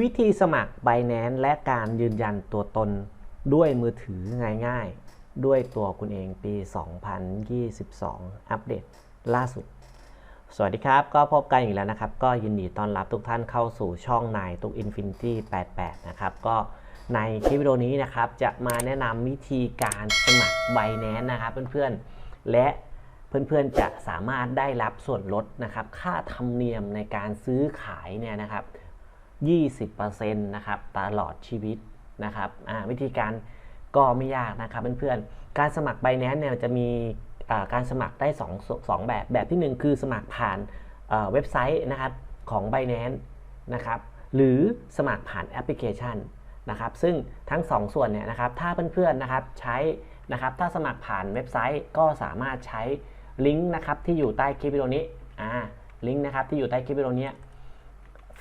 วิธีสมัคร Binance และการยืนยันตัวตนด้วยมือถือง่ายๆ ด้วยตัวคุณเองปี 2022 อัปเดตล่าสุด สวัสดีครับ ก็พบกันอีกแล้วนะครับ ก็ยินดีต้อนรับทุกท่านเข้าสู่ช่องนายตุก Infinity 88 นะครับ ก็ในคลิปวิดีโอนี้นะครับ จะมาแนะนำวิธีการสมัคร Binance นะครับเพื่อนๆ และเพื่อนๆ จะสามารถได้รับส่วนลดนะครับ ค่าธรรมเนียมในการซื้อขายเนี่ยนะครับ 20%นะครับตลอดชีวิตนะครับวิธีการก็ไม่ยากนะครับเพื่อนๆ การสมัคร b บ n a n c e เนี่ยจะมีการสมัครได้2 2แบบ แบบที่ 1 คือสมัครผ่านเว็บไซต์นะครับของ b บ n a n c e นะครับหรือสมัครผ่านแอปพลิเคชันนะครับซึ่งทั้ง 2 ส่วนเนี่ยนะครับถ้าเพื่อนๆนะครับใช้นะครับถ้าสมัครผ่านเว็บไซต์ก็สามารถใช้ลิงก์นะครับที่อยู่ใต้คลิปวิดีโอนี้อ่าลิงก์นะครับที่อยู่ใต้คลิปวิดีโอนี้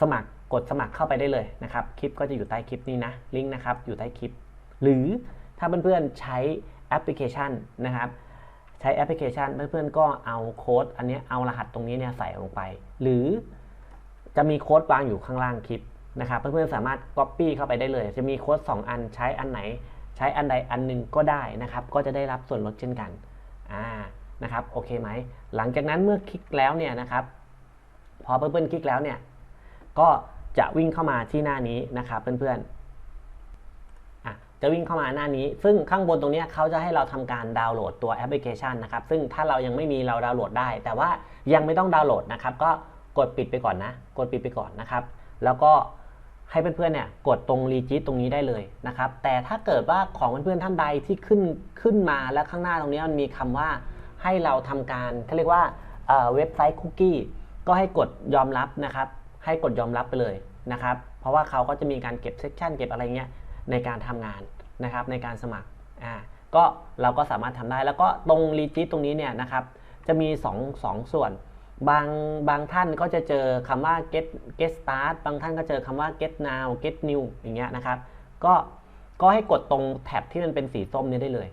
สมัคร กดสมัครเข้าไปได้เลยนะครับ คลิปก็จะอยู่ใต้คลิปนี้นะ ลิงก์นะครับ อยู่ใต้คลิป หรือถ้าเพื่อนๆใช้แอปพลิเคชันนะครับ ใช้แอปพลิเคชันเพื่อนๆก็เอาโค้ดอันนี้เอารหัสตรงนี้เนี่ยใส่ลงไป หรือจะมีโค้ดวางอยู่ข้างล่างคลิปนะครับ เพื่อนๆสามารถ Copy เข้าไปได้เลย จะมีโค้ด2 อันใช้อันไหน ใช้อันใดอันหนึ่งก็ได้นะครับ ก็จะได้รับส่วนลดเช่นกันอ่านะครับโอเคไหมหลังจากนั้นเมื่อคลิกแล้วเนี่ยนะครับ พอเพื่อนๆคลิกแล้วเนี่ยก็ จะวิ่งเข้ามาที่หน้านี้นะครับเพื่อนๆจะวิ่งเข้ามาหน้านี้ ซึ่งข้างบนตรงนี้เขาจะให้เราทำการดาวน์โหลดตัวแอปพลิเคชันนะครับ ซึ่งถ้าเรายังไม่มีเราดาวน์โหลดได้ แต่ว่ายังไม่ต้องดาวน์โหลดนะครับ ก็กดปิดไปก่อนนะ กดปิดไปก่อนนะครับ แล้วก็ให้เพื่อนๆเนี่ยกดตรงรีจิตตรงนี้ได้เลยนะครับ แต่ถ้าเกิดว่าของเพื่อนๆท่านใดที่ขึ้นขึ้นมาแล้วข้างหน้าตรงนี้มันมีคำว่าให้เราทำการเขาเรียกว่าเว็บไซต์คุกกี้ก็ให้กดยอมรับนะครับ ให้กดยอมรับไปเลยนะครับ เพราะว่าเขาก็จะมีการเก็บเซสชันเก็บอะไรเงี้ยในการทำงานนะครับในการสมัครอ่าก็เราก็สามารถทำได้แล้วก็ตรงรีจิตตรงนี้เนี่ยนะครับจะมี2 2ส่วน บางบางท่านก็จะเจอคำว่า get get start บางท่านก็เจอคำว่า get now get new อย่างเงี้ยนะครับ ก็ก็ให้กดตรงแท็บที่มันเป็นสีส้มนี้ได้เลย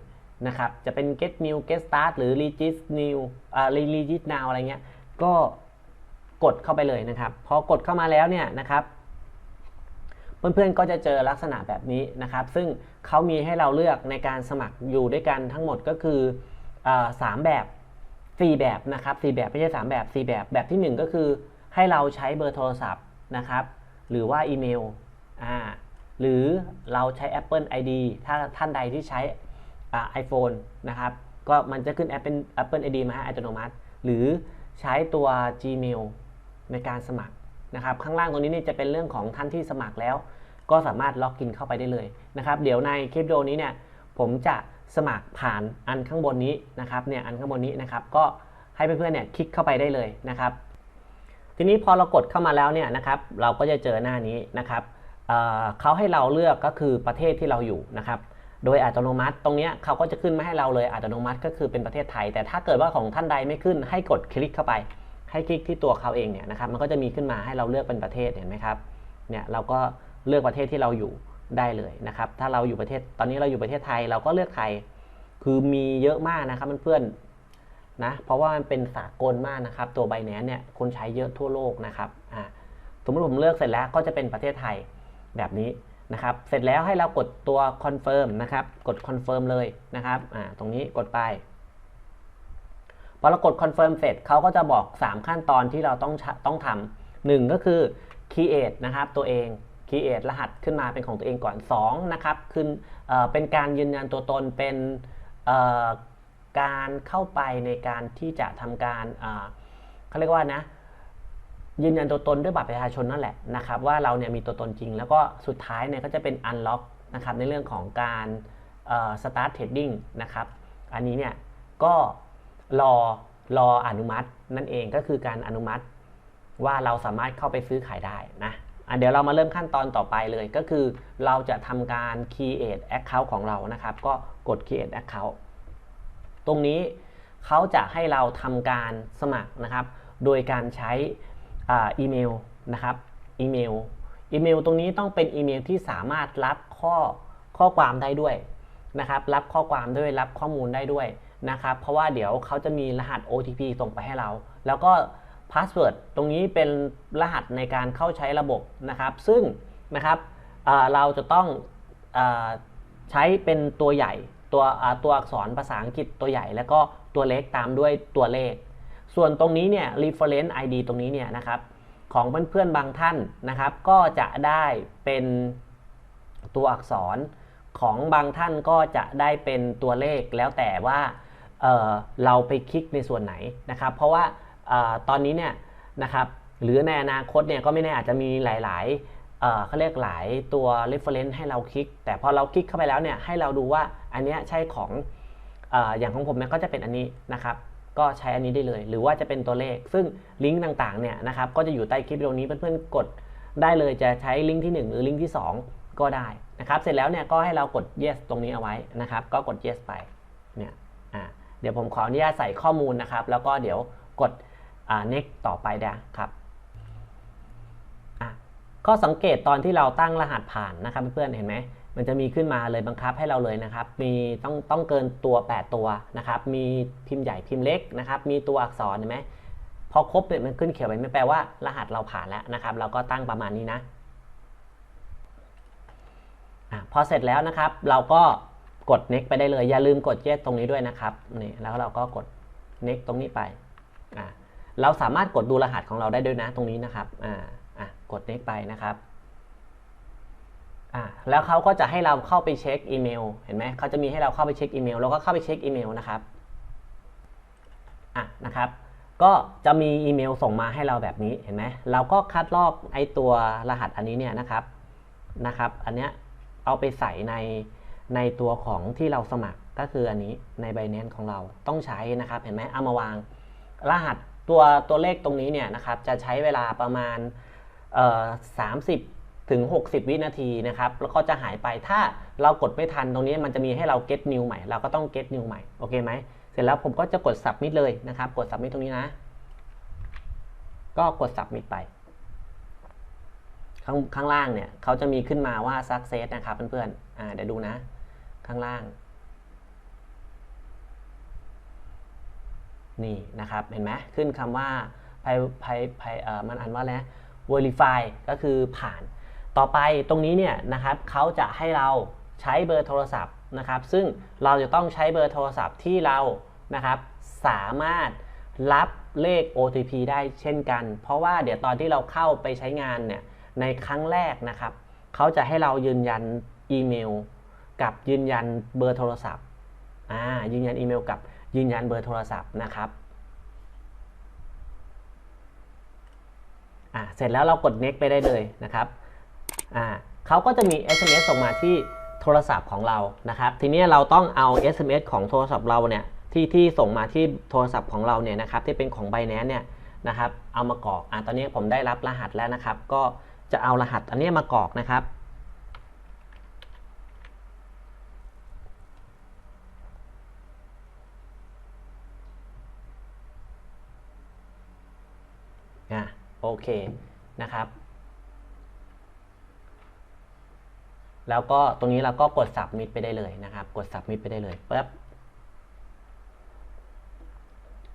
นะครับจะเป็น get new get start หรือ regis new อ่า regis now อะไรเงี้ยก็ กดเข้าไปเลยนะครับ พอกดเข้ามาแล้วเนี่ยนะครับ เพื่อนๆก็จะเจอลักษณะแบบนี้นะครับ ซึ่งเขามีให้เราเลือกในการสมัครอยู่ด้วยกันทั้งหมดก็คือสามแบบ 4 แบบนะครับ4แบบไม่ใช่ 3 แบบ 4 แบบ แบบที่ 1 ก็คือให้เราใช้เบอร์โทรศัพท์นะครับ หรือว่าอีเมลอ่าหรือเราใช้ Apple ID ถ้าท่านใดที่ใช้ไอโฟนนะครับ ก็มันจะขึ้น Apple Apple ID มาให้อัตโนมัติ หรือใช้ตัว Gmail ในการสมัครนะครับ ข้างล่างตรงนี้นี่จะเป็นเรื่องของท่านที่สมัครแล้ว ก็สามารถล็อกอินเข้าไปได้เลยนะครับ เดี๋ยวในคลิปวิดีโอนี้เนี่ยผมจะสมัครผ่านอันข้างบนนี้นะครับเนี่ยอันข้างบนนี้นะครับ ก็ให้เพื่อนๆเนี่ยคลิกเข้าไปได้เลยนะครับ ทีนี้พอเรากดเข้ามาแล้วเนี่ยนะครับ เราก็จะเจอหน้านี้นะครับเเขาให้เราเลือกก็คือประเทศที่เราอยู่นะครับ โดยอัตโนมัติตรงนี้เขาก็จะขึ้นมาให้เราเลยอัตโนมัติก็คือเป็นประเทศไทย แต่ถ้าเกิดว่าของท่านใดไม่ขึ้นให้กดคลิกเข้าไป ให้คลิกที่ตัวเขาเองเนี่ยนะครับมันก็จะมีขึ้นมาให้เราเลือกเป็นประเทศเห็นไหมครับเนี่ยเราก็เลือกประเทศที่เราอยู่ได้เลยนะครับ ถ้าเราอยู่ประเทศตอนนี้เราอยู่ประเทศไทยเราก็เลือกไทย คือมีเยอะมากนะครับเพื่อนๆนะเพราะว่ามันเป็นสากลมากนะครับ ตัวใบแนนเนี่ยคนใช้เยอะทั่วโลกนะครับอ่าสมมติผมเลือกเสร็จแล้วก็จะเป็นประเทศไทยแบบนี้นะครับ เสร็จแล้วให้เรากดตัวคอนเฟิร์มนะครับ กดคอนเฟิร์มเลยนะครับอ่าตรงนี้กดไป พอเรากด confirm เสร็จเขาก็จะบอก 3 ขั้นตอนที่เราต้องต้องทำหนึ่งก็คือ create นะครับตัวเอง create รหัสขึ้นมาเป็นของตัวเองก่อน2นะครับคือเเป็นการยืนยันตัวตนเป็นการเข้าไปในการที่จะทำการเขาเรียกว่านะยืนยันตัวตนด้วยบัตรประชาชนนั่นแหละนะครับว่าเราเนี่ยมีตัวตนจริง แล้วก็สุดท้ายเนี่ยก็จะเป็น unlock นะครับในเรื่องของการ start trading นะครับอันนี้เนี่ยก็ รอรออนุมัตินั่นเองก็คือการอนุมัติว่าเราสามารถเข้าไปซื้อขายได้นะะเดี๋ยวเรามาเริ่มขั้นตอนต่อไปเลยก็คือเราจะทำการ create account ของเรานะครับ ก็กด create account ตรงนี้เขาจะให้เราทำการสมัครนะครับ โดยการใช้อีเมลนะครับอีเมลอีเมลตรงนี้ต้องเป็นอีเมลที่สามารถรับข้อข้อความได้ด้วยนะครับ รับข้อความด้วยรับข้อมูลได้ด้วย นะครับ เพราะว่าเดี๋ยวเขาจะมีรหัส OTP ส่งไปให้เรา แล้วก็พาสเวิร์ดตรงนี้เป็นรหัสในการเข้าใช้ระบบนะครับ ซึ่งนะครับเเราจะต้องอใช้เป็นตัวใหญ่ตัวตัวอักษรภาษาอังกฤษตัวใหญ่ แล้วก็ตัวเล็กตามด้วยตัวเลข ส่วนตรงนี้เนี่ย reference ID ตรงนี้เนี่ยนะครับของเพื่อนๆบางท่านนะครับ ก็จะได้เป็นตัวอักษรของบางท่านก็จะได้เป็นตัวเลขแล้วแต่ว่า เเราไปคลิกในส่วนไหนนะครับ เพราะว่าออตอนนี้เนี่ยนะครับหรือในอนาคตเนี่ยก็ไม่แน่อาจจะมีหลายๆเอ่อเขาเรียกหลายตัว reference ให้เราคลิก แต่พอเราคลิกเข้าไปแล้วเนี่ยให้เราดูว่าอันนี้ใช่ของออย่างของผมเนี่ยก็จะเป็นอันนี้นะครับก็ใช้อันนี้ได้เลย หรือว่าจะเป็นตัวเลข ซึ่งลิงก์ต่างๆเนี่ยนะครับก็จะอยู่ใต้คลิปวิดีโอนี้เพื่อนๆกดได้เลยจะใช้ลิงก์ที่ 1 หรือลิงก์ที่ 2 ก็ได้นะครับเสร็จแล้วเนี่ยก็ให้เรากด yes ตรงนี้เอาไว้นะครับก็กด yes ไป เดี๋ยวผมขออนุญาตใส่ข้อมูลนะครับ แล้วก็เดี๋ยวกด next ต่อไปนะครับข้อสังเกตตอนที่เราตั้งรหัสผ่านนะครับเพื่อนๆเห็นไหมมันจะมีขึ้นมาเลยบังคับให้เราเลยนะครับ มีต้องต้องเกินตัว 8 ตัวนะครับ มีพิมพ์ใหญ่พิมพ์เล็กนะครับ มีตัวอักษรเห็นไหมพอครบเนี่ยมันขึ้นเขียวไปไม่แปลว่า รหัสเราผ่านแล้วนะครับ เราก็ตั้งประมาณนี้นะอะพอเสร็จแล้วนะครับ เราก็ กด next ไปได้เลย อย่าลืมกด yes ตรงนี้ด้วยนะครับนี่แล้วเราก็กด next ตรงนี้ไปอ่าเราสามารถกดดูรหัสของเราได้ด้วยนะตรงนี้นะครับอ่าอะกด next ไปนะครับอ่าแล้วเขาก็จะให้เราเข้าไปเช็คอีเมลเห็นไหมเขาจะมีให้เราเข้าไปเช็คอีเมลเราก็เข้าไปเช็คอีเมลนะครับอะนะครับก็จะมีอีเมลส่งมาให้เราแบบนี้เห็นไหมเราก็คัดลอกไอตัวรหัสอันนี้เนี่ยนะครับนะครับ อันเนี้ยเอาไปใส่ใน ในตัวของที่เราสมัครก็คืออันนี้ใน b บ n a n c e ของเราต้องใช้นะครับเห็นไหมเอามาวาง รหัสตัวตัวเลขตรงนี้เนี่ยนะครับจะใช้เวลาประมาณเอ่อสามสิบถึง 60 วินาทีนะครับแล้วก็จะหายไปถ้าเรากดไม่ทันตรงนี้มันจะมีให้เรา get new ใหม่ เราก็ต้อง get new ใหม่โอเคไหมเสร็จแล้วผมก็จะกด submit เลยนะครับ กด submit ตรงนี้นะ ก็กด submit ไป ข้างข้างล่างเนี่ยเขาจะมีขึ้นมาว่า success นะครับเพื่อนๆอ่าเดี๋ยวดูนะ ข้างล่าง นี่นะครับ เห็นไหมขึ้นคำว่า pay pay pay เอ่อมันอ่านว่าอะไรนะ verify ก็คือผ่าน ต่อไปตรงนี้เนี่ยนะครับเขาจะให้เราใช้เบอร์โทรศัพท์นะครับ ซึ่งเราจะต้องใช้เบอร์โทรศัพท์ที่เรานะครับ สามารถรับเลข OTP ได้เช่นกัน เพราะว่าเดี๋ยวตอนที่เราเข้าไปใช้งานเนี่ยในครั้งแรกนะครับ เขาจะให้เรายืนยันอีเมล กับยืนยันเบอร์โทรศัพท์อ่ายืนยันอีเมลกับยืนยันเบอร์โทรศัพท์นะครับอ่าเสร็จแล้วเรากด next ไปได้เลยนะครับอ่าเขาก็จะมี SMS ส่งมาที่โทรศัพท์ของเรานะครับ ทีนี้เราต้องเอา SMS ของโทรศัพท์เราเนี่ยที่ที่ส่งมาที่โทรศัพท์ของเราเนี่ยนะครับที่เป็นของ b บ n a n c e เนี่ยนะครับเอามากรอกอ่าตอนนี้ผมได้รับรหัสแล้วนะครับ ก็จะเอารหัสอันนี้มากรอกนะครับ อะ โอเคนะครับ แล้วก็ตรงนี้เราก็กด submit ไปได้เลยนะครับ กด submit ไปได้เลยปึ๊บ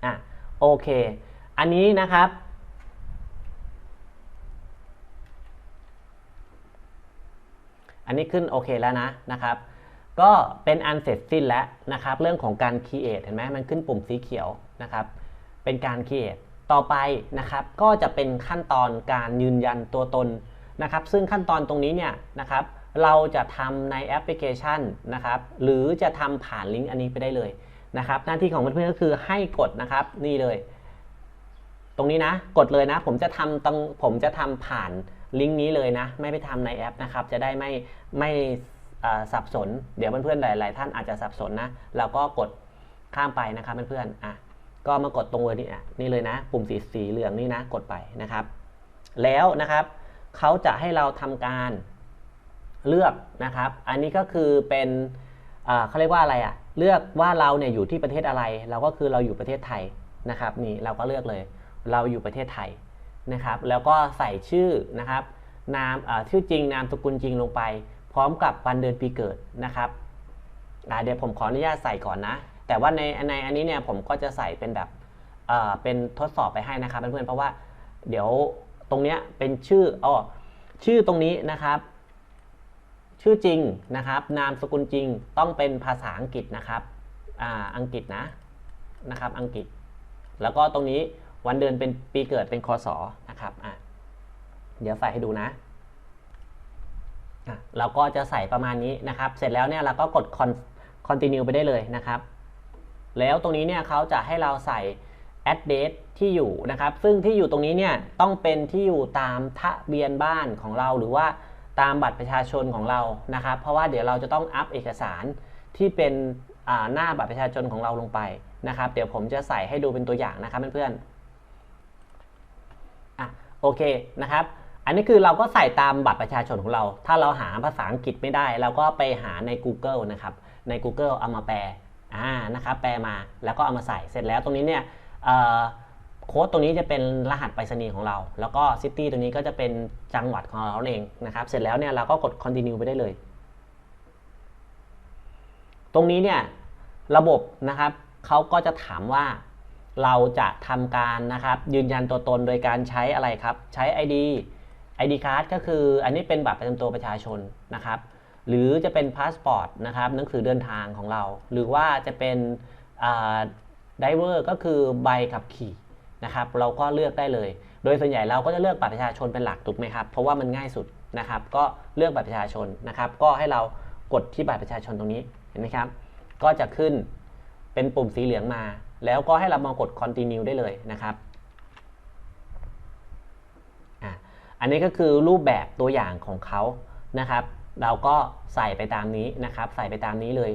อะโอเค อันนี้นะครับ อันนี้ขึ้นโอเคแล้วนะนะครับ ก็เป็นอันเสร็จสิ้นแล้วนะครับ เรื่องของการ create เห็นไหมมันขึ้นปุ่มสีเขียวนะครับ เป็นการ create ต่อไปนะครับก็จะเป็นขั้นตอนการยืนยันตัวตนนะครับ ซึ่งขั้นตอนตรงนี้เนี่ยนะครับ เราจะทำในแอปพลิเคชันนะครับ หรือจะทำผ่านลิงก์อันนี้ไปได้เลยนะครับ หน้าที่ของเพื่อนๆก็คือให้กดนะครับนี่เลย ตรงนี้นะกดเลยนะ ผมจะทำตรงผมจะทำผ่านลิงก์นี้เลยนะ ไม่ไปทำในแอปนะครับ จะได้ไม่ไม่สับสน เดี๋ยวเพื่อนๆหลายๆท่านอาจจะสับสนนะเราก็กดข้ามไปนะครับเพื่อนๆอะ ก็มากดตรงเวนี่อะนี่เลยนะ ปุ่มสีสีเหลืองนี่นะ กดไปนะครับ แล้วนะครับเขาจะให้เราทำการเลือกนะครับ อันนี้ก็คือเป็นเขาเรียกว่าอะไรอะเลือกว่าเราเนี่ยอยู่ที่ประเทศอะไร เราก็คือเราอยู่ประเทศไทยนะครับ นี่เราก็เลือกเลย เราอยู่ประเทศไทยนะครับ แล้วก็ใส่ชื่อนะครับ นามชื่อจริงนามสกุลจริงลงไป พร้อมกับวันเดือนปีเกิดนะครับเดี๋ยวผมขออนุญาตใส่ก่อนนะ แต่ว่าในในอันนี้เนี่ยผมก็จะใส่เป็นแบบเป็นทดสอบไปให้นะครับเพื่อนๆเพราะว่าเดี๋ยวตรงเนี้ยเป็นชื่ออ๋อชื่อตรงนี้นะครับ ชื่อจริงนะครับ นามสกุลจริงต้องเป็นภาษาอังกฤษนะครับอ่าอังกฤษนะนะครับ อังกฤษ แล้วก็ตรงนี้วันเดือนเป็นปีเกิดเป็นคศนะครับอะเดี๋ยวใส่ให้ดูนะอะเราก็จะใส่ประมาณนี้นะครับ เสร็จแล้วเนี่ยเราก็กด con- continue ไปได้เลยนะครับ แล้วตรงนี้เนี่ยเขาจะให้เราใส่ address ที่อยู่นะครับ ซึ่งที่อยู่ตรงนี้เนี่ยต้องเป็นที่อยู่ตามทะเบียนบ้านของเราหรือว่าตามบัตรประชาชนของเรานะครับ เพราะว่าเดี๋ยวเราจะต้องอัปเอกสารที่เป็นหน้าบัตรประชาชนของเราลงไปนะครับ เดี๋ยวผมจะใส่ให้ดูเป็นตัวอย่างนะครับเพื่อนๆอะโอเคนะครับ อันนี้คือเราก็ใส่ตามบัตรประชาชนของเรา ถ้าเราหาภาษาอังกฤษไม่ได้ เราก็ไปหาใน Google นะครับใน Google เอามาแปล อ่านะครับแปลมาแล้วก็เอามาใส่เสร็จแล้วตรงนี้เนี่ยโค้ดตรงนี้จะเป็นรหัสไปรษณีย์ของเรา แล้วก็ซิตี้ตรงนี้ก็จะเป็นจังหวัดของเราเองนะครับ เสร็จแล้วเนี่ยเราก็กด continue ไปได้เลย ตรงนี้เนี่ยระบบนะครับเขาก็จะถามว่าเราจะทำการนะครับยืนยันตัวตนโดยการใช้อะไรครับ ใช้ ID ID card ก็คืออันนี้เป็นบัตรประจำตัวประชาชนนะครับ หรือจะเป็นพาสปอร์ตนะครับหนังสือเดินทางของเรา หรือว่าจะเป็นไดเวอร์ก็คือใบขับขี่นะครับเราก็เลือกได้เลย โดยส่วนใหญ่เราก็จะเลือกบัตรประชาชนเป็นหลักถูกไหมครับ เพราะว่ามันง่ายสุดนะครับ ก็เลือกบัตรประชาชนนะครับ ก็ให้เรากดที่บัตรประชาชนตรงนี้เห็นไหมครับ ก็จะขึ้นเป็นปุ่มสีเหลืองมา แล้วก็ให้เรามากด continue ได้เลยนะครับอะอันนี้ก็คือรูปแบบตัวอย่างของเขานะครับ เราก็ใส่ไปตามนี้นะครับ ใส่ไปตามนี้เลย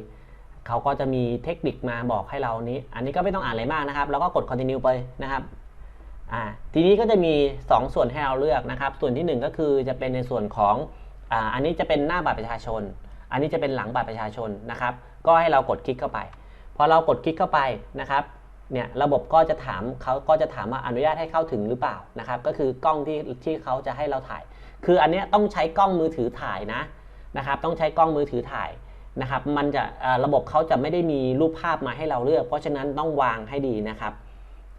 เขาก็จะมีเทคนิคมาบอกให้เรานี้ อันนี้ก็ไม่ต้องอ่านอะไรมากนะครับ แล้วก็กด continue ไปนะครับอ่าทีนี้ก็จะมี 2 ส่วนให้เราเลือกนะครับ ส่วนที่ 1 ก็คือจะเป็นในส่วนของอ่าอันนี้จะเป็นหน้าบัตรประชาชน อันนี้จะเป็นหลังบัตรประชาชนนะครับ ก็ให้เรากดคลิกเข้าไป พอเรากดคลิกเข้าไปนะครับเนี่ยระบบก็จะถามเขาก็จะถามว่าอนุญาตให้เข้าถึงหรือเปล่านะครับ ก็คือกล้องที่ที่เขาจะให้เราถ่าย คืออันนี้ต้องใช้กล้องมือถือถ่ายนะ นะครับต้องใช้กล้องมือถือถ่ายนะครับมันจะระบบเขาจะไม่ได้มีรูปภาพมาให้เราเลือก เพราะฉะนั้นต้องวางให้ดีนะครับ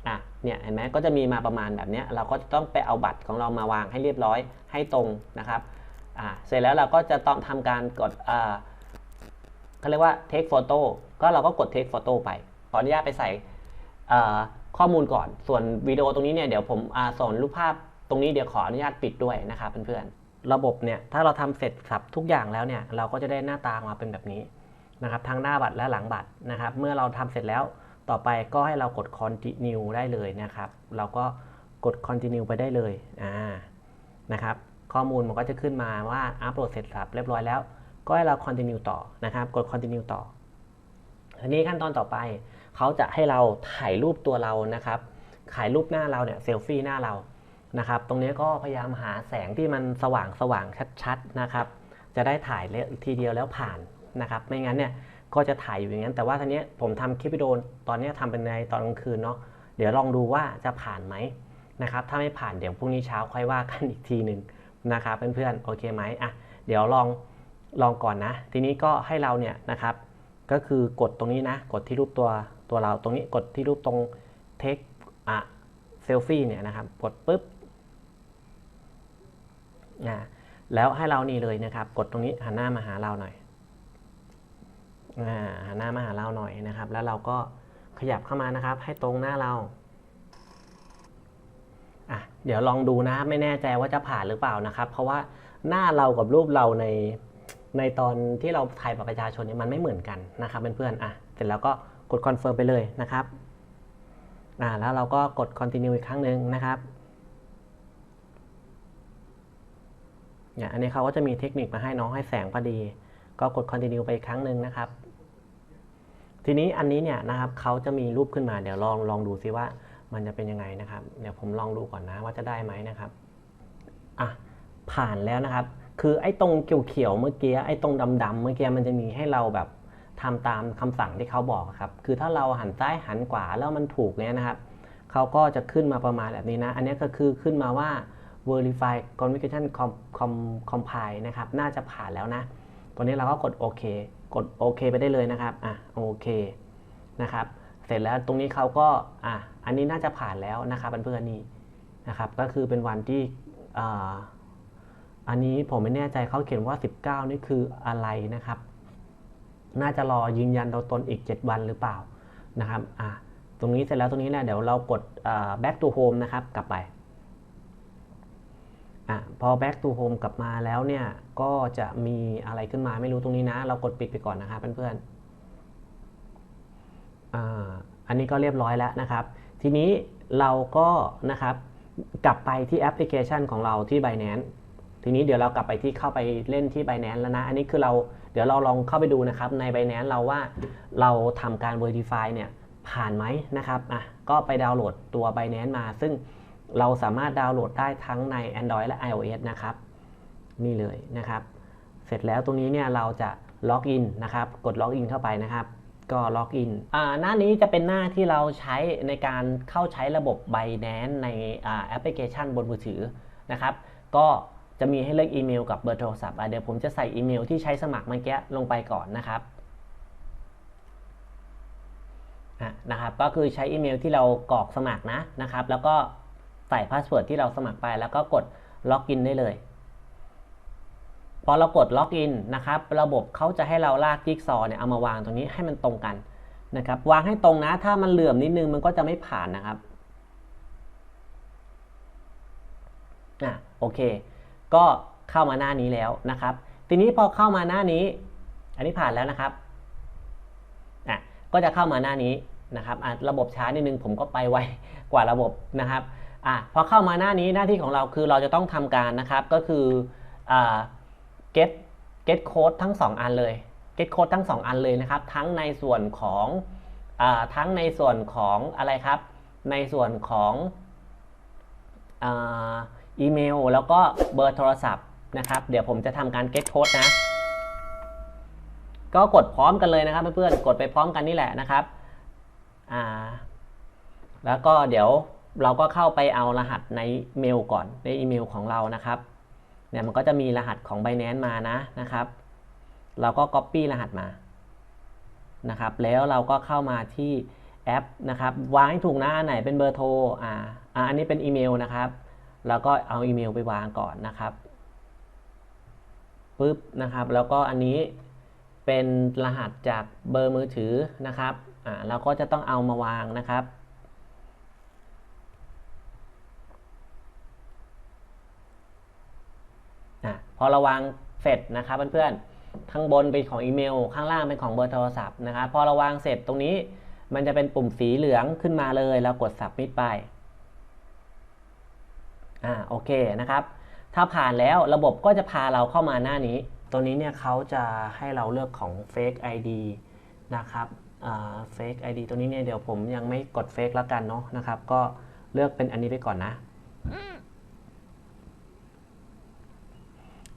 อะเนี่ยเห็นไหมก็จะมีมาประมาณแบบนี้เราก็จะต้องไปเอาบัตรของเรามาวางให้เรียบร้อยให้ตรงนะครับอ่าเสร็จแล้วเราก็จะต้องทำการกดอ่าเขาเรียกว่า take photo ก็เราก็กด take photo ไปขออนุญาตไปใส่ข้อมูลก่อน ส่วนวิดีโอตรงนี้เนี่ยเดี๋ยวผมอาส่งรูปภาพตรงนี้เดี๋ยวขออนุญาตปิดด้วยนะครับเพื่อนๆ ระบบเนี่ยถ้าเราทำเสร็จสับทุกอย่างแล้วเนี่ยเราก็จะได้หน้าตามาเป็นแบบนี้นะครับทั้งหน้าบัตรและหลังบัตรนะครับ เมื่อเราทำเสร็จแล้วต่อไปก็ให้เรากด continue ได้เลยนะครับ เราก็กด continue ไปได้เลยอ่านะครับ ข้อมูลมันก็จะขึ้นมาว่าอัปโหลดเสร็จสับเรียบร้อยแล้ว ก็ให้เรา continue ต่อนะครับ กด continue ต่อทีนี้ขั้นตอนต่อไป เขาจะให้เราถ่ายรูปตัวเรานะครับถ่ายรูปหน้าเราเนี่ยเซลฟี่หน้าเรา นะครับ ตรงนี้ก็พยายามหาแสงที่มันสว่างสว่างชัดๆนะครับ จะได้ถ่ายเลยทีเดียวแล้วผ่านนะครับ ไม่งั้นเนี่ยก็จะถ่ายอยู่อย่างนั้น แต่ว่าทีนี้ผมทำคลิปวิดีโอตอนนี้ทำเป็นในตอนกลางคืนเนาะ เดี๋ยวลองดูว่าจะผ่านไหมนะครับ ถ้าไม่ผ่านเดี๋ยวพรุ่งนี้เช้าค่อยว่ากันอีกทีหนึ่งนะครับเพื่อนๆโอเคไหมอะเดี๋ยวลองลองก่อนนะ ทีนี้ก็ให้เราเนี่ยนะครับก็คือกดตรงนี้นะ กดที่รูปตัวตัวเราตรงนี้กดที่รูปตรงเทคอะเซลฟี่เนี่ยนะครับ กดปุ๊บ นะแล้วให้เรานี่เลยนะครับ กดตรงนี้หันหน้ามาหาเราหน่อยหันหน้ามาหาเราหน่อยนะครับ แล้วเราก็ขยับเข้ามานะครับ ให้ตรงหน้าเราอะเดี๋ยวลองดูนะไม่แน่ใจว่าจะผ่านหรือเปล่านะครับ เพราะว่าหน้าเรากับรูปเราในในตอนที่เราถ่ายบัตรประชาชนเนี่ยมันไม่เหมือนกันนะครับเพื่อนๆอะเสร็จแล้วก็กดคอนเฟิร์มไปเลยนะครับอ่าแล้วเราก็กด continue อีกครั้งหนึ่งนะครับ เนี่ยอันนี้เขาก็จะมีเทคนิคมาให้น้องให้แสงพอดี ก็กด continue ไปอีกครั้งหนึ่งนะครับ ทีนี้อันนี้เนี่ยนะครับเขาจะมีรูปขึ้นมาเดี๋ยวลองลองดูซิว่ามันจะเป็นยังไงนะครับ เดี๋ยวผมลองดูก่อนนะว่าจะได้ไหมนะครับอะผ่านแล้วนะครับ คือไอ้ตรงเขียวๆเมื่อกี้ไอ้ตรงดำๆเมื่อกี้มันจะมีให้เราแบบทำตามคำสั่งที่เขาบอกครับ คือถ้าเราหันซ้ายหันขวาแล้วมันถูกเนี้ยนะครับ เขาก็จะขึ้นมาประมาณแบบนี้นะ อันนี้ก็คือขึ้นมาว่า verify communication com compile นะครับ น่าจะผ่านแล้วนะ ตัวนี้เราก็กดโอเค กดโอเคไปได้เลยนะครับ อะโอเคนะครับ เสร็จแล้วตรงนี้เขาก็ อะ อันนี้น่าจะผ่านแล้วนะครับเพื่อนๆนี่นะครับ ก็คือเป็นวันที่อ่าอันนี้ผมไม่แน่ใจเขาเขียนว่า 19 นี่คืออะไรนะครับ น่าจะรอยืนยันตัวตนอีก 7 วันหรือเปล่านะครับ อะ ตรงนี้เสร็จแล้วตรงนี้เนี่ยเดี๋ยวเรากด back to home นะครับ กลับไป อะพอ back to home กลับมาแล้วเนี่ยก็จะมีอะไรขึ้นมาไม่รู้ตรงนี้นะ เรากดปิดไปก่อนนะครับเพื่อนๆอ่าอันนี้ก็เรียบร้อยแล้วนะครับ ทีนี้เราก็นะครับกลับไปที่แอปพลิเคชันของเราที่ Binance ทีนี้เดี๋ยวเรากลับไปที่เข้าไปเล่นที่ Binance แล้วนะ อันนี้คือเราเดี๋ยวเราลองเข้าไปดูนะครับใน Binance เราว่าเราทำการ Verify เนี่ยผ่านไหมนะครับอะก็ไปดาวน์โหลดตัว Binance มาซึ่ง เราสามารถดาวน์โหลดได้ทั้งใน Android และ iOS นะครับ นี่เลยนะครับ เสร็จแล้วตรงนี้เนี่ยเราจะล็อกอินนะครับ กดล็อกอินเข้าไปนะครับ ก็ล็อกอินหน้านี้จะเป็นหน้าที่เราใช้ในการเข้าใช้ระบบ Binance ในแอปพลิเคชันบนมือถือนะครับ ก็จะมีให้เลือกอีเมลกับเบอร์โทรศัพท์เดี๋ยวผมจะใส่อีเมลที่ใช้สมัครเมื่อกี้ลงไปก่อนนะครับนะครับ ก็คือใช้อีเมลที่เรากรอกสมัครนะนะครับ แล้วก็ ใส่พาสเวิร์ดที่เราสมัครไป แล้วก็กดล็อกอินได้เลย พอเรากดล็อกอินนะครับ ระบบเขาจะให้เราลากจิ๊กซอเนี่ยเอามาวางตรงนี้ให้มันตรงกันนะครับ วางให้ตรงนะ ถ้ามันเหลื่อมนิดนึงมันก็จะไม่ผ่านนะครับอะโอเค ก็เข้ามาหน้านี้แล้วนะครับ ทีนี้พอเข้ามาหน้านี้ อันนี้ผ่านแล้วนะครับอะก็จะเข้ามาหน้านี้นะครับระบบช้านิดนึงผมก็ไปไวกว่าระบบนะครับ อะพอเข้ามาหน้านี้หน้าที่ของเราคือเราจะต้องทำการนะครับก็คืออ่า get get code ทั้ง 2 อันเลย get code ทั้ง 2 อันเลยนะครับ ทั้งในส่วนของอทั้งในส่วนของอะไรครับ ในส่วนของอีเมล แล้วก็เบอร์โทรศัพท์นะครับ เดี๋ยวผมจะทำการ get code นะก็กดพร้อมกันเลยนะครับเพื่อนๆ กดไปพร้อมกันนี่แหละนะครับแล้วก็เดี๋ยว เราก็เข้าไปเอารหัสในเมลก่อนในอีเมลของเรานะครับเนี่ยมันก็จะมีรหัสของ Binance มานะนะครับ เราก็ Copy รหัสมานะครับ แล้วเราก็เข้ามาที่แอปนะครับวางให้ถูกนะอันไหนเป็นเบอร์โทรอ่าอันนี้เป็นอีเมลนะครับเราก็เอาอีเมลไปวางก่อนนะครับปึ๊บนะครับ แล้วก็อันนี้เป็นรหัสจากเบอร์มือถือนะครับอ่าเราก็จะต้องเอามาวางนะครับ พอเระวังเสร็จนะครับเพื่อนๆข้างบนเป็นของอีเมล ข้างล่างเป็นของเบอร์โทรศัพท์นะครับพอเระวังเสร็จตรงนี้มันจะเป็นปุ่มสีเหลืองขึ้นมาเลยแล้วกด submit ไปอ่าโอเคนะครับ ถ้าผ่านแล้วระบบก็จะพาเราเข้ามาหน้านี้ ตัวนี้เนี่ยเขาจะให้เราเลือกของ fake ID นะครับอ่า fake ID ตัวนี้เนี่ยเดี๋ยวผมยังไม่กด fake แล้วกันเนาะนะครับ ก็เลือกเป็นอันนี้ไปก่อนนะ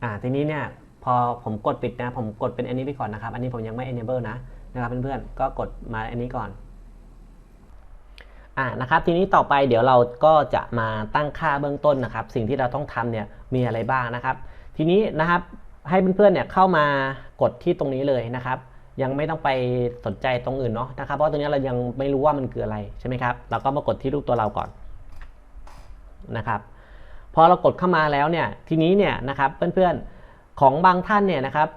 อ่าทีนี้เนี่ยพอผมกดปิดนะ ผมกดเป็นอันนี้ไปก่อนนะครับ อันนี้ผมยังไม่ enable นะนะครับเพื่อนๆก็กดมาอันนี้ก่อนอ่านะครับทีนี้ต่อไปเดี๋ยวเราก็จะมาตั้งค่าเบื้องต้นนะครับ สิ่งที่เราต้องทำเนี่ยมีอะไรบ้างนะครับ ทีนี้นะครับให้เพื่อนๆเนี่ยเข้ามากดที่ตรงนี้เลยนะครับ ยังไม่ต้องไปสนใจตรงอื่นเนาะนะครับเพราะตรงนี้เรายังไม่รู้ว่ามันคืออะไรใช่ไหมครับเราก็มากดที่รูปตัวเราก่อนนะครับ พอเรากดเข้ามาแล้วเนี่ยทีนี้เนี่ยนะครับเพื่อนๆของบางท่านเนี่ยนะครับ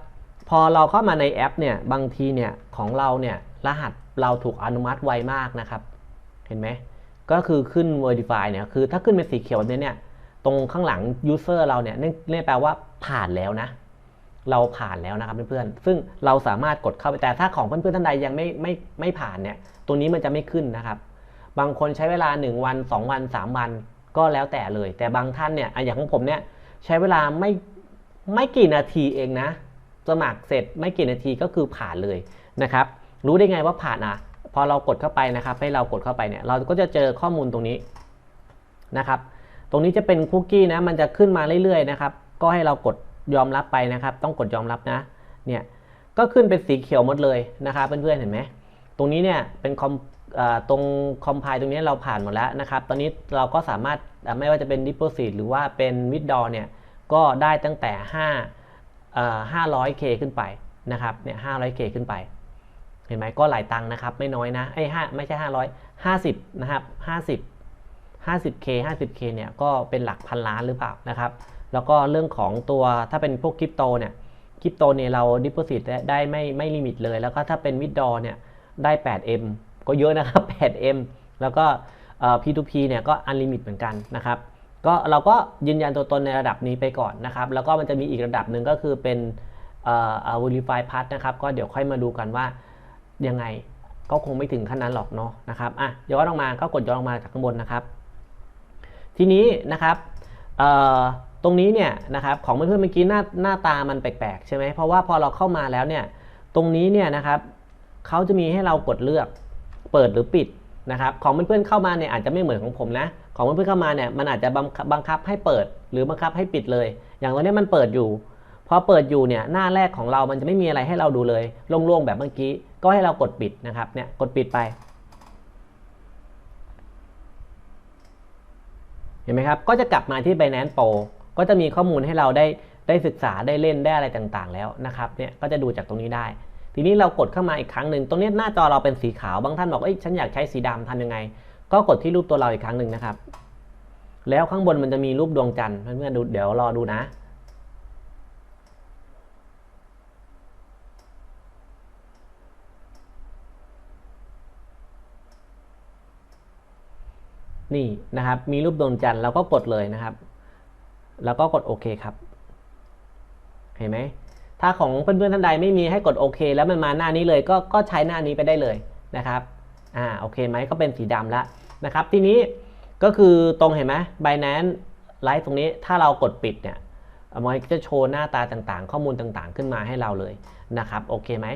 พอเราเข้ามาในแอปเนี่ยบางทีเนี่ยของเราเนี่ยรหัสเราถูกอนุมัติไวมากนะครับเห็นไหมก็คือขึ้น verify เนี่ยคือถ้าขึ้นเป็นสีเขียวแบบนี้เนี่ยตรงข้างหลัง user เราเนี่ยนี่แปลว่าผ่านแล้วนะ เราผ่านแล้วนะครับเพื่อนๆซึ่งเราสามารถกดเข้าไปแต่ถ้าของเพื่อนๆท่านใดยังไม่ไม่ไม่ผ่านเนี่ยตัวนี้มันจะไม่ขึ้นนะครับ บางคนใช้เวลา 1 วัน 2 วัน 3 วัน ก็แล้วแต่เลย แต่บางท่านเนี่ยอย่างของผมเนี่ยใช้เวลาไม่ไม่กี่นาทีเองนะ สมัครเสร็จไม่กี่นาทีก็คือผ่านเลยนะครับ รู้ได้ไงว่าผ่านอะ พอเรากดเข้าไปนะครับ ให้เรากดเข้าไปเนี่ย เราก็จะเจอข้อมูลตรงนี้นะครับ ตรงนี้จะเป็นคุกกี้นะ มันจะขึ้นมาเรื่อยๆนะครับ ก็ให้เรากดยอมรับไปนะครับ ต้องกดยอมรับนะ เนี่ย ก็ขึ้นเป็นสีเขียวหมดเลยนะครับเพื่อนๆเห็นไหม ตรงนี้เนี่ยเป็นคอม ตรงคอมไพล์ตรงนี้เราผ่านหมดแล้วนะครับ ตอนนี้เราก็สามารถไม่ว่าจะเป็น Deposit หรือว่าเป็น Withdraw เนี่ย ก็ได้ตั้งแต่ 5 500K ขึ้นไปนะครับ เนี่ย 500K ขึ้นไป เห็นไหมก็หลายตังค์นะครับ ไม่น้อยนะ ไอ้ห้าไม่ใช่ 500 50 นะครับ 50 50K 50K เนี่ยก็เป็นหลักพันล้านหรือเปล่านะครับ แล้วก็เรื่องของตัวถ้าเป็นพวกคริปโตเนี่ย คริปโตเนี่ยเราดิ p o s i t ได้ไม่ไม่ลิมิตเลย แล้วก็ถ้าเป็นวิดดอเนี่ยได้ 8M ก็เยอะนะครับ 8M แล้วก็ P2P เนี่ยก็อันลิมิตเหมือนกันนะครับ ก็เราก็ยืนยันตัวตนในระดับนี้ไปก่อนนะครับ แล้วก็มันจะมีอีกระดับหนึ่งก็คือเป็นเอ่อ verify pass นะครับ ก็เดี๋ยวค่อยมาดูกันว่ายังไงก็คงไม่ถึงขั้นนั้นหรอกเนาะนะครับอะย้อนลงมาก็กดย้อนลงมาจากข้างบนนะครับ ทีนี้นะครับตรงนี้เนี่ยนะครับของเพื่อนๆเมื่อกี้หน้าหน้าตามันแปลกๆใช่ไหมเพราะว่าพอเราเข้ามาแล้วเนี่ยตรงนี้เนี่ยนะครับเขาจะมีให้เรากดเลือก เปิดหรือปิดนะครับของเพื่อนๆเข้ามาเนี่ยอาจจะไม่เหมือนของผมนะ ของเพื่อนๆเข้ามาเนี่ยมันอาจจะบังคับให้เปิดหรือบังคับให้ปิดเลย อย่างตอนนี้มันเปิดอยู่พอเปิดอยู่เนี่ยหน้าแรกของเรามันจะไม่มีอะไรให้เราดูเลยโล่งๆแบบเมื่อกี้ ก็ให้เรากดปิดนะครับเนี่ยกดปิดไป เห็นไหมครับก็จะกลับมาที่ Binance Pro ก็จะมีข้อมูลให้เราได้ได้ศึกษาได้เล่นได้อะไรต่างๆ แล้วนะครับเนี่ยก็จะดูจากตรงนี้ได้ ทีนี้เรากดเข้ามาอีกครั้งหนึ่งตรงนี้หน้าจอเราเป็นสีขาวบางท่านบอกเอ้ยฉันอยากใช้สีดำทำยังไง ก็กดที่รูปตัวเราอีกครั้งหนึ่งนะครับ แล้วข้างบนมันจะมีรูปดวงจันทร์เพื่อนๆดูเดี๋ยวรอดูนะนี่นะครับ มีรูปดวงจันทร์เราก็กดเลยนะครับ แล้วก็กดโอเคครับ เห็นไหม ถ้าของเพื่อนๆท่านใดไม่มีให้กดโอเค แล้วมันมาหน้านี้เลยก็ก็ใช้หน้านี้ไปได้เลยนะครับอ่าโอเคไหมก็เป็นสีดำแล้วนะครับ ทีนี้ก็คือตรงเห็นไหม Binance ไลฟ์ตรงนี้ถ้าเรากดปิดเนี่ยมันจะโชว์หน้าตาต่างๆ ข้อมูลต่างๆ ขึ้นมาให้เราเลยนะครับโอเคไหม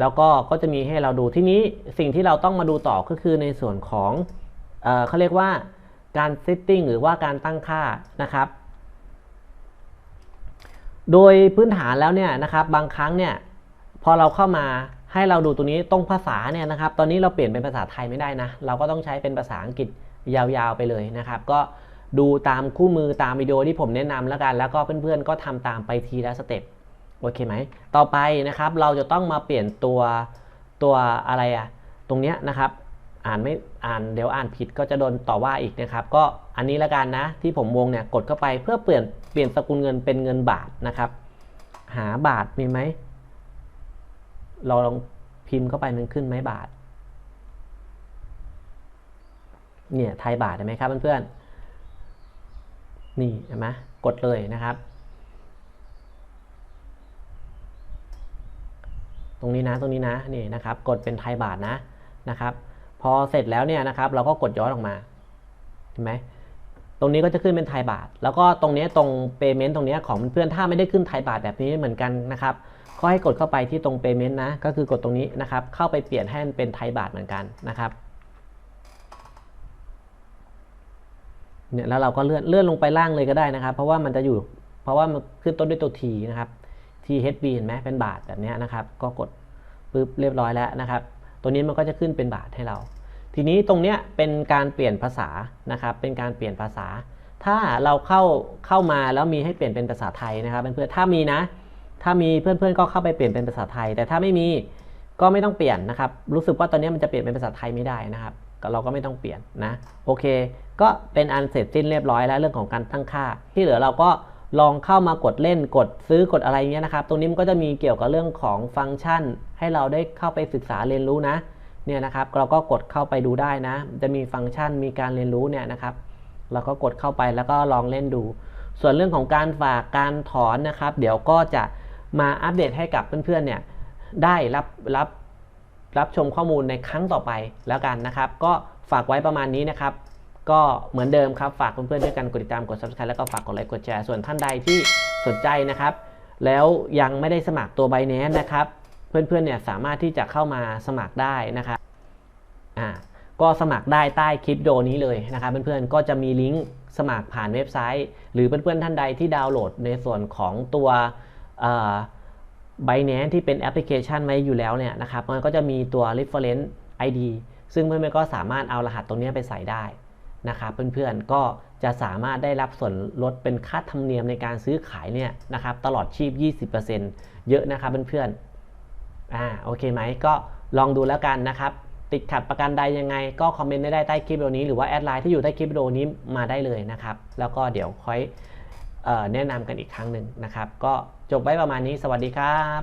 แล้วก็ก็จะมีให้เราดูที่นี้สิ่งที่เราต้องมาดูต่อก็คือในส่วนของเอเขาเรียกว่าการเซตติ้งหรือว่าการตั้งค่านะครับ โดยพื้นฐานแล้วเนี่ยนะครับบางครั้งเนี่ยพอเราเข้ามาให้เราดูตัวนี้ตรงภาษาเนี่ยนะครับ ตอนนี้เราเปลี่ยนเป็นภาษาไทยไม่ได้นะ เราก็ต้องใช้เป็นภาษาอังกฤษยาวๆไปเลยนะครับ ก็ดูตามคู่มือตามวิดีโอที่ผมแนะนำแล้วกัน แล้วก็เพื่อนๆก็ทำตามไปทีละสเต็ปโอเคไหม ต่อไปนะครับเราจะต้องมาเปลี่ยนตัวตัวอะไรอะตรงเนี้ยนะครับอ่านไม่อ่านเดี๋ยวอ่านผิดก็จะโดนต่อว่าอีกนะครับ ก็อันนี้ละกันนะที่ผมวงเนี่ยกดเข้าไปเพื่อเปลี่ยน ลี่ยนสกุลเงินเป็นเงินบาทนะครับ หาบาทมีไหม เราลองพิมพ์เข้าไปมันขึ้นไหมบาท เนี่ยไทยบาทเห็นไหมครับเพื่อนๆ นี่เห็นไหมกดเลยนะครับ ตรงนี้นะตรงนี้นะนี่นะครับ กดเป็นไทยบาทนะนะครับ พอเสร็จแล้วเนี่ยนะครับ เราก็กดย้อนออกมาเห็นไหม ตรงนี้ก็จะขึ้นเป็นไทยบาท แล้วก็ตรงนี้ตรงเปเมนต์ตรงนี้ของเพื่อนถ้าไม่ได้ขึ้นไทยบาทแบบนี้เหมือนกันนะครับก็ให้กดเข้าไปที่ตรงเปเมนต์นะ ก็คือกดตรงนี้นะครับ เข้าไปเปลี่ยนให้เป็นไทยบาทเหมือนกันนะครับเนี่ยแล้วเราก็เลื่อนเลื่อนลงไปล่างเลยก็ได้นะครับ เพราะว่ามันจะอยู่ เพราะว่ามันขึ้นต้นด้วยตัว T นะครับ THB เห็นไหมเป็นบาทแบบนี้นะครับ ก็กดปึ๊บเรียบร้อยแล้วนะครับ ตัวนี้มันก็จะขึ้นเป็นบาทให้เรา ทีนี้ตรงเนี้ยเป็นการเปลี่ยนภาษานะครับ เป็นการเปลี่ยนภาษา ถ้าเราเข้าเข้ามาแล้วมีให้เปลี่ยนเป็นภาษาไทยนะครับเพื่อนๆถ้ามีนะ ถ้ามีเพื่อนๆก็เข้าไปเปลี่ยนเป็นภาษาไทย แต่ถ้าไม่มีก็ไม่ต้องเปลี่ยนนะครับ รู้สึกว่าตอนนี้มันจะเปลี่ยนเป็นภาษาไทยไม่ได้นะครับเราก็ไม่ต้องเปลี่ยนนะโอเค ก็เป็นอันเสร็จสิ้นเรียบร้อยแล้วเรื่องของการตั้งค่า ที่เหลือเราก็ลองเข้ามากดเล่นกดซื้อกดอะไรเงี้ยนะครับ ตรงนี้มันก็จะมีเกี่ยวกับเรื่องของฟังก์ชัน ให้เราได้เข้าไปศึกษาเรียนรู้นะ เนี่ยนะครับเราก็กดเข้าไปดูได้นะ จะมีฟังก์ชันมีการเรียนรู้เนี่ยนะครับ เราก็กดเข้าไปแล้วก็ลองเล่นดู ส่วนเรื่องของการฝากการถอนนะครับ เดี๋ยวก็จะมาอัปเดตให้กับเพื่อนๆเนี่ยได้รับรับรับชมข้อมูลในครั้งต่อไปแล้วกันนะครับ ก็ฝากไว้ประมาณนี้นะครับ ก็เหมือนเดิมครับ ฝากเพื่อนๆด้วยกันกดติดตามกด subscribe แล้วก็ฝากกดไลค์กดแชร์ส่วนท่านใดที่สนใจนะครับ แล้วยังไม่ได้สมัครตัว b บ n a n c e นะครับ เพื่อนๆเนี่ยสามารถที่จะเข้ามาสมัครได้นะครับอ่าก็สมัครได้ใต้คลิปโดนี้เลยนะครับเพื่อนๆก็จะมีลิงก์สมัครผ่านเว็บไซต์ หรือเพื่อนๆท่านใดที่ดาวน์โหลดในส่วนของตัวไบแนนที่เป็นแอปพลิเคชันไว้อยู่แล้วเนี่ยนะครับมันก็จะมีตัว reference ID ซึ่งเพื่อนๆก็สามารถเอารหัสตรงนี้ไปใส่ได้นะครับเพื่อนๆก็จะสามารถได้รับส่วนลดเป็นค่าธรรมเนียมในการซื้อขายเนี่ยนะครับตลอดชีพ 20%เยอะนะครับเพื่อนๆ อ่าโอเคไหมก็ลองดูแล้วกันนะครับ ติดขัดประกันใดยังไง ก็คอมเมนต์ได้ใต้คลิปวิดีโอนี้หรือว่าแอดไลน์ที่อยู่ใต้คลิปวิดีโอนี้มาได้เลยนะครับ แล้วก็เดี๋ยวค่อยออแนะนำกันอีกครั้งหนึ่งนะครับ ก็จบไว้ประมาณนี้สวัสดีครับ